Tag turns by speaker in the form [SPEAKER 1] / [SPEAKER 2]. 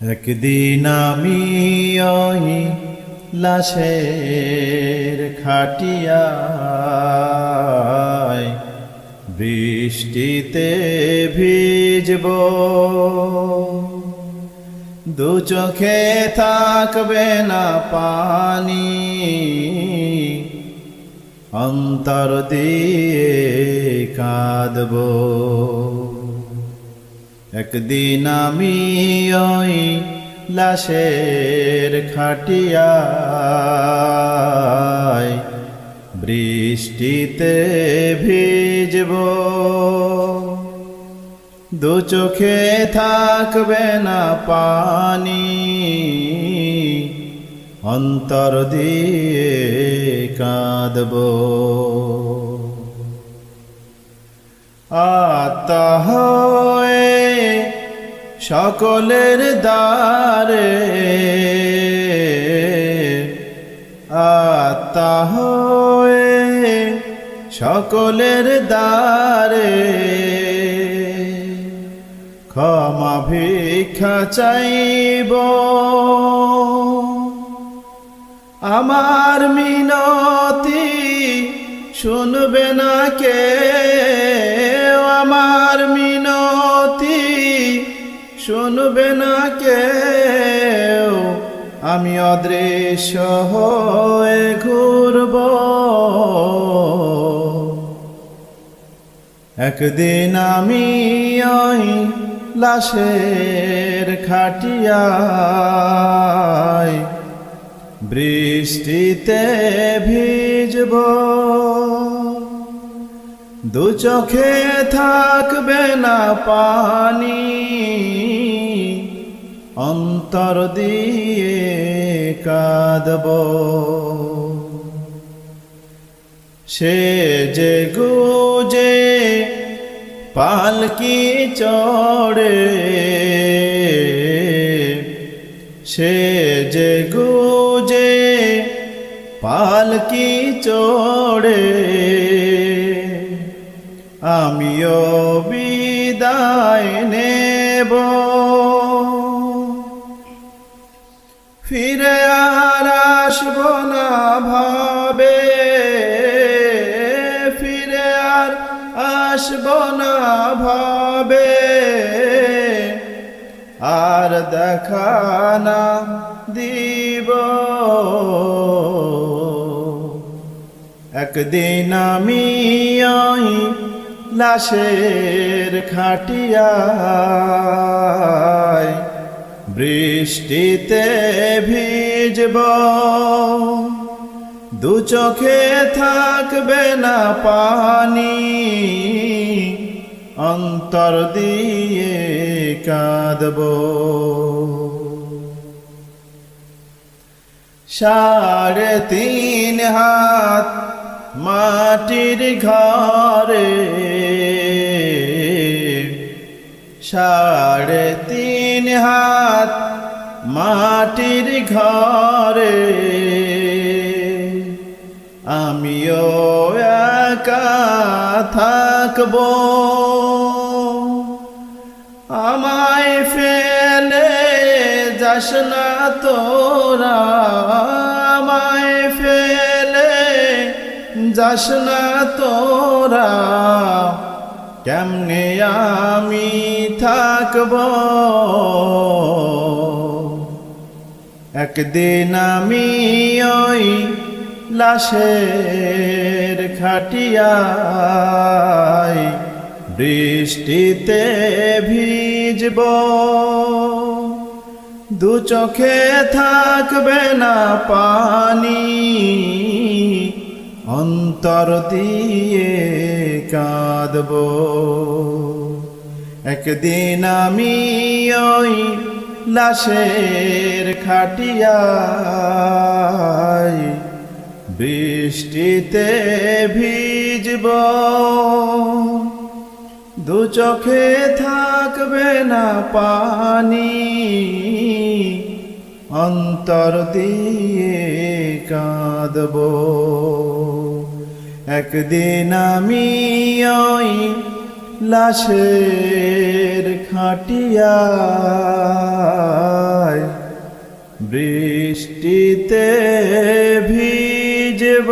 [SPEAKER 1] একদিন আমি ওই লাশের খাটিয়ায় বৃষ্টিতে ভিজব। দু চোখে থাকবে না পানি, অন্তর দিয়ে কাঁদব। একদিন আমি ওই লাশের খাটিয়ায় বৃষ্টিতে ভিজব। দু চোখে থাকবে না পানি, অন্তর দিয়ে কাঁদব। আত্মা হয়ে সকলের দ্বারে। আত্মা হয়ে সকলের দ্বারে। ক্ষমা ভিক্ষা চাইব। আমার মিনতি শুনবে না কে? শুনবে না কেউ, আমি অদৃশ্য হয়ে ঘুরব। একদিন আমি ওই লাশের খাটিয়ায় বৃষ্টিতে ভিজব। দু চোখে থাকবে না পানি অন্তর দিয়ে কাঁদব। সে যে গুজে পালকি চড়ে, সে যে গুজে পালকি চড়ে। আমিও বিদায় নেব। ফিরে আর আসব না ভাবে। ফিরে আর আসব না ভাবে। আর দেখা না দিব। একদিন আমি লাশের খাটিয়ায় বৃষ্টিতে ভিজব। দু চোখে থাকবে না পানি, অন্তর দিয়ে কাঁদব। সাড়ে তিন হাত মাটির ঘরে, সাড়ে তিন হাত মাটির ঘরে। আমিও একা থাকব। আমায় ফেলে যাস না তোরা। আমায় ফেলে যাস না তোরা। কেমনে আমি থাকব? একদিন আমি ওই লাশের খাটিয়ায় বৃষ্টিতে ভিজব। দু চোখে থাকবে না পানি অন্তর দিয়ে কাঁদব। একদিন আমি ওই লাশের খাটিয়ায় বৃষ্টিতে ভিজব। দু চোখে থাকবে না পানি অন্তর দিয়ে কাঁদব। একদিন আমি ওই লাশের খাটিয়া বৃষ্টিতে ভিজব।